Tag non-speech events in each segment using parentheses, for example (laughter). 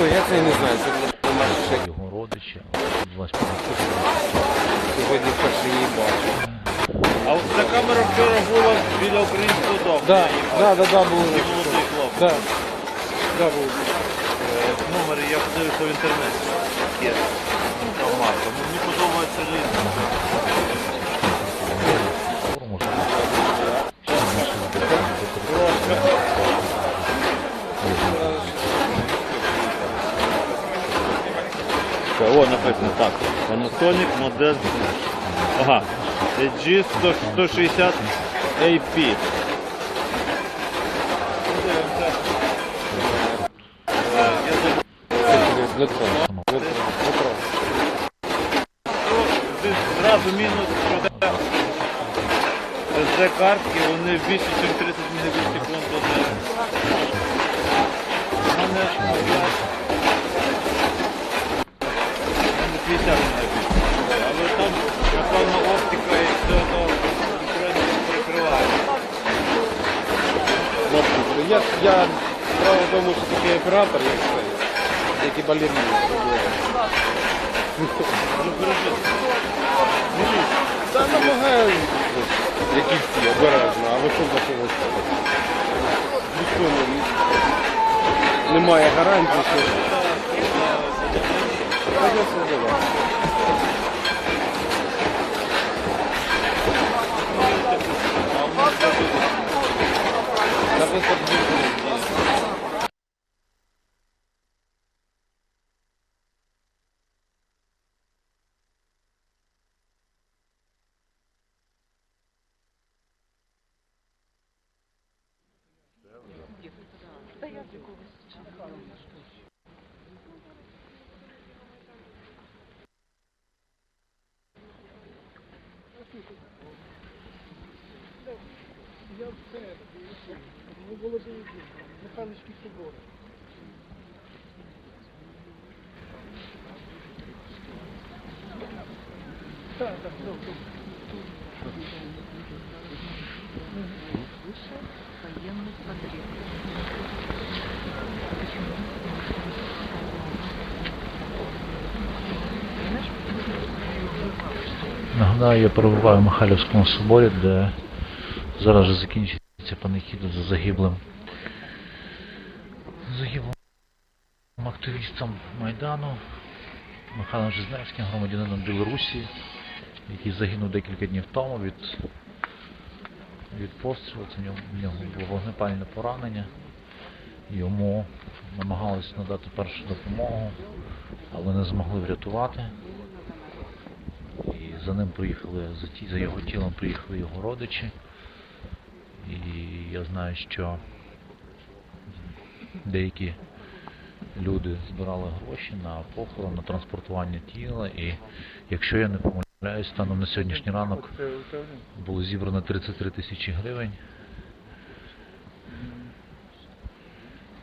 Ой, я це не знаю, це ще його родичі, 25 сьогодні перший її бачу. А от ця камера вчора була біля українського дому. Да, да, да, да, був. І молодий хлопець. Да. Да, був. Е, Номери я подивився в інтернеті. Є. Ну, Там марка. Ну, Мені подобається різне. Написано так. Panasonic Model. Ага. LG 100 160 AP. Зразу мінус, це SD картки, вони більше, ніж 30 мбіт секунд один. У мене у мене 50 мбіт. Але там, напевно, оптика і все одно перекриває. Я, я справа в тому, що такий оператор, як це, як і балерини. Ну, бережи. Та намагаюсь, як і всі, обережно, а ви що за чого не, немає гарантії, що... 这就是这个。Военных потребностей. Нагадаю, я перебуваю в Михайлівському соборі, де зараз вже закінчується панихіда за загиблим загиблим активістом Майдану Михайлом Жизневським, громадянином Білорусі, який загинув декілька днів тому від, від пострілу. Це в нього, було вогнепальне поранення. Йому намагалися надати першу допомогу, але не змогли врятувати. І за ним приїхали, за його тілом приїхали його родичі. І я знаю, що деякі люди збирали гроші на похорон, на транспортування тіла. І якщо я не помиляюсь, станом на сьогоднішній ранок було зібрано 33 тисячі гривень.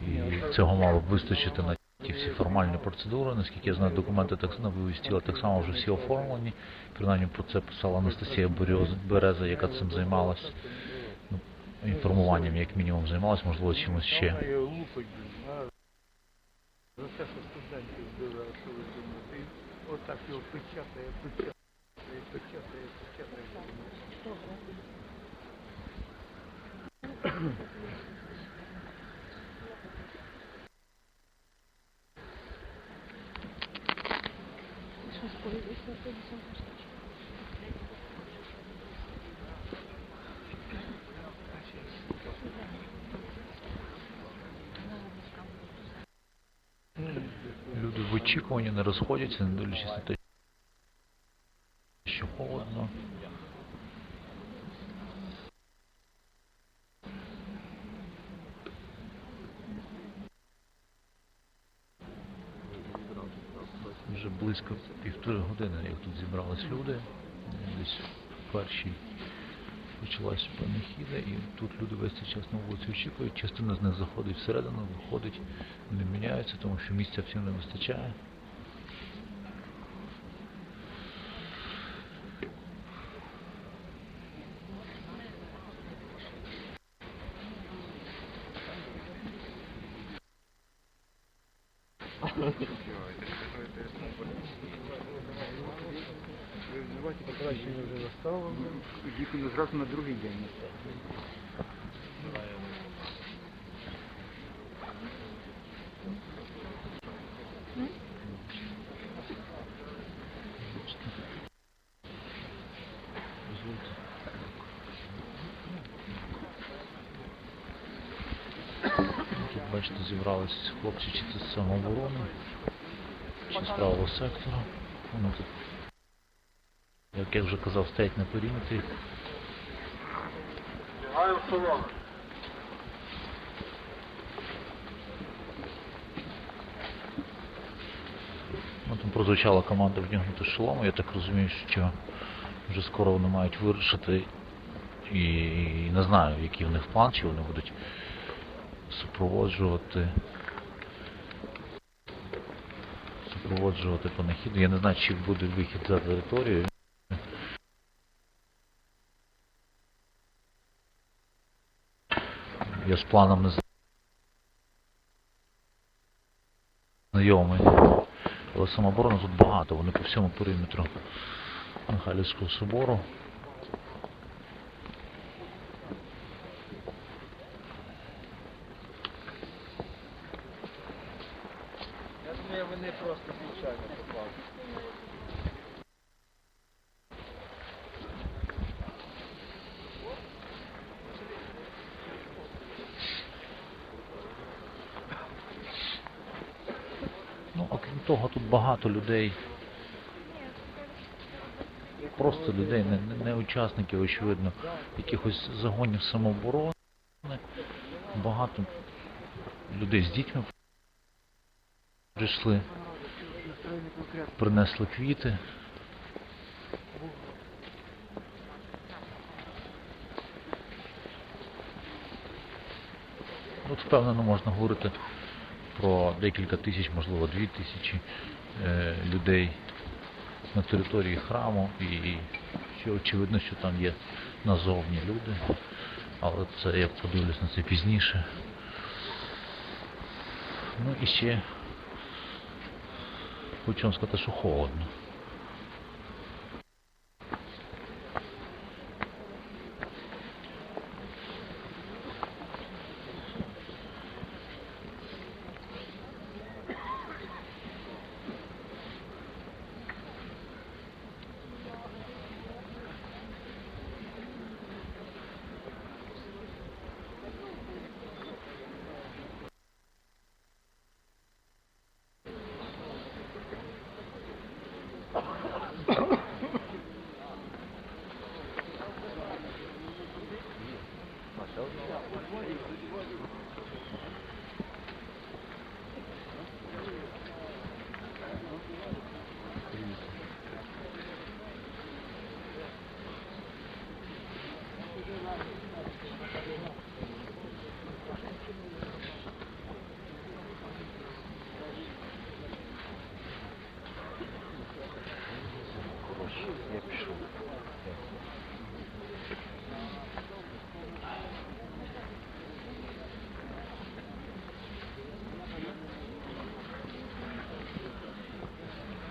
І цього мало б вистачити на ті всі формальні процедури. Наскільки я знаю, документи так на вивіз тіла так само вже всі оформлені. Принаймні про це писала Анастасія Берез- Береза, яка цим займалась. Інформуванням, як мінімум, займалась, можливо, чимось ще. За те, що студентів вбили, а що ви думаєте? Отак його печатає, печатає, печатає, печатає. Люди в очікуванні не розходяться, не дивлячись на те, що холодно. Вже близько півтори години, як тут зібрались люди. Десь в першій почалася панахіда, і тут люди весь цей час на вулиці очікують, частина з них заходить всередину, виходить, вони міняються, тому що місця всім не вистачає. Thank you. Давайте покращення вже настало. Їх зразу на другий день. Бачите, зібрались хлопці чи це з самооборони, чи з правого сектора. Вони тут, як я вже казав, стоять на периметрі. Ну, там прозвучала команда вдягнути шоломи. Я так розумію, що вже скоро вони мають вирушити і, і не знаю, який в них план, чи вони будуть супроводжувати супроводжувати панахід. Я не знаю, чи буде вихід за територію. Я з планом не знайомий. Але самооборони тут багато, вони по всьому периметру Михайлівського собору. Я думаю, вони просто звичайно попали. Ну, окрім того, тут багато людей. Просто людей, не, не, учасників, очевидно, якихось загонів самооборони. Багато людей з дітьми прийшли, принесли квіти. От впевнено можна говорити про декілька тисяч, можливо, дві тисячі е, людей на території храму і, ще очевидно, що там є назовні люди, але це я подивлюсь на це пізніше. Ну і ще хочу вам сказати, що холодно. Я пішов.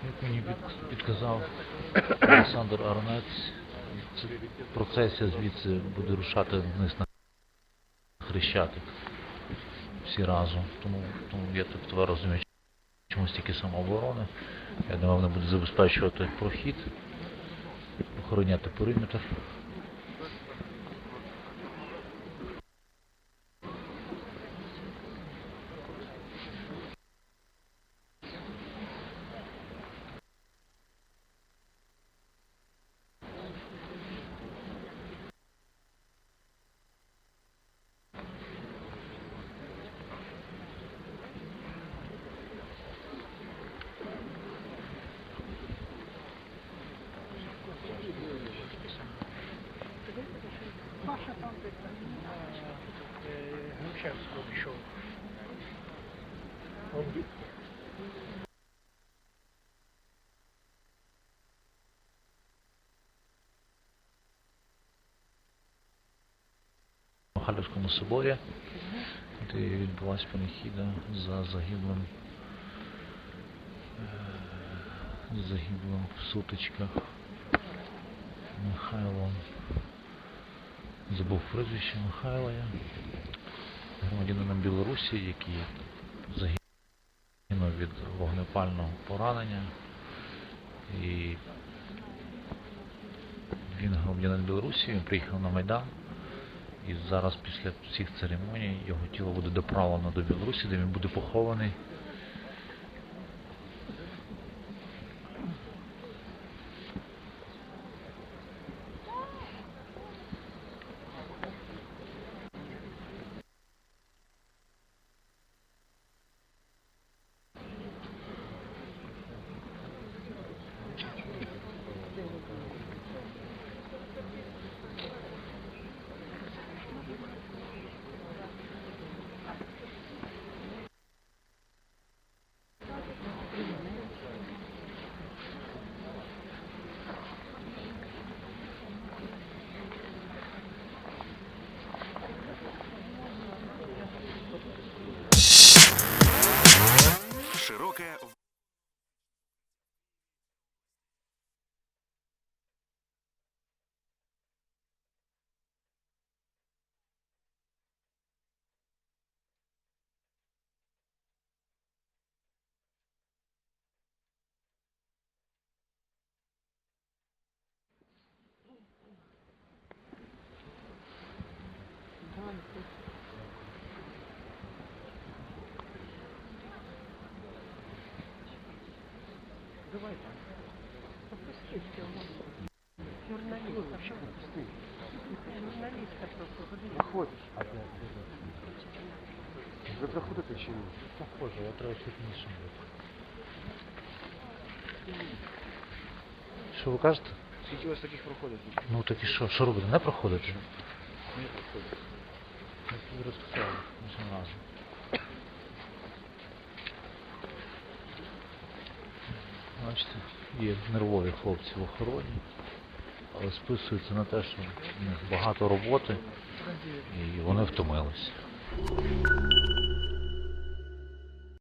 Як мені підказав (coughs) Олександр Арнець, це процесія звідси буде рушати вниз на Хрещатик. Всі разом. Тому, тому я так тепер розумію, чому стільки самооборони. Я думаю, вони будуть забезпечувати прохід, охороняти периметр. Грушевського пішов. В Михайлівському соборі, де відбулася панихіда за загиблим загиблим в сутичках Михайлом. Забув прізвище Михайла я. Громадянином Білорусі, який загинув від вогнепального поранення. І він громадянин Білорусі, він приїхав на Майдан. І зараз після всіх церемоній його тіло буде доправлено до Білорусі, де він буде похований. Ви проходите чи ні? Похоже, я чуть інше Що ви кажете? Скільки у вас таких проходить? Ну так і що? Що робити? Не проходити? Не розписав іншим разом. Бачите, є нервові хлопці в охороні, але списується на те, що в них багато роботи і вони втомилися.